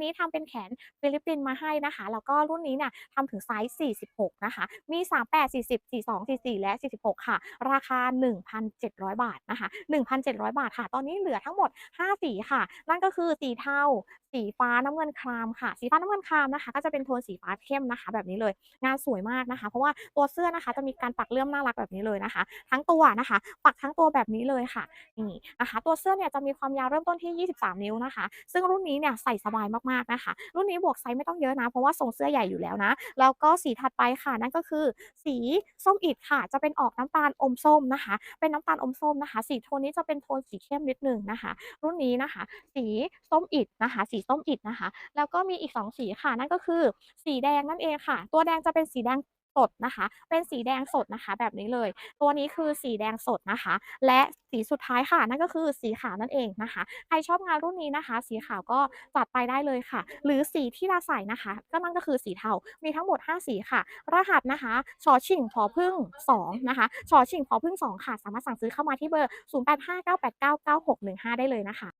ันนี้ทำเป็นแขนฟิลิปปินมาให้นะคะ แล้วก็รุ่นนี้เนี่ยทำถึงไซส์ 46 นะคะ มี 38 40 42 44 และ 46 ค่ะ ราคา 1,700 บาทนะคะ 1,700 บาทค่ะ ตอนนี้เหลือทั้งหมด 5 สีค่ะ นั่นก็คือสีเทาสีฟ้าน้ำเงินครามค่ะ สีฟ้าน้ำเงินครามนะคะ ก็จะเป็นโทนสีฟ้าเข้มนะคะ แบบนี้เลย งานสวยมากนะคะ เพราะว่าตัวเสื้อนะคะจะมีการปักเลื่อมน่ารักแบบนี้เลยนะคะ ทั้งตัวนะคะ ปักทั้งตัวแบบนี้เลยค่ะนี่นะคะ ตัวเสื้อเนี่ยจะมีความยาวเริ่มต้นที่ 23 นิ้วนะคะ ซึ่งรุ่นนี้เนี่ยใส่สบายมากๆนะคะ รุ่นนี้บวกไซส์ไม่ต้องเยอะนะ เพราะว่าทรงเสื้อใหญ่อยู่แล้วนะ แล้วก็สีถัดไปค่ะ นั่นก็คือสีส้มอิดค่ะ จะเป็นออกน้ำตาลอมส้มนะคะ เป็นน้ำตาลอมส้มนะคะ สีโทนนี้จะเป็นโทนสีเข้มนิดหนึ่งนะคะ รุ่นนี้นะคะ สีส้มอิดนะคะ สีส้มอิดนะคะ แล้วก็มีอีก 2 สีค่ะ นั่นก็คือสีแดงนั่นเองค่ะ ตัวแดงจะเป็นสีแดง สดนะคะ เป็นสีแดงสดนะคะ แบบนี้เลย ตัวนี้คือสีแดงสดนะคะ และสีสุดท้ายค่ะนั่นก็คือสีขาวนั่นเองนะคะ ใครชอบงานรุ่นนี้นะคะ สีขาวก็จัดไปได้เลยค่ะ หรือสีที่เราใส่นะคะ ก็นั่นก็คือสีเทา มีทั้งหมด 5 สีค่ะ รหัสนะคะชอชิงผอพึ่ง2นะคะชอชิงผอพึ่ง2ค่ะ สามารถสั่งซื้อเข้ามาที่เบอร์ 0859899615 ได้เลยนะคะ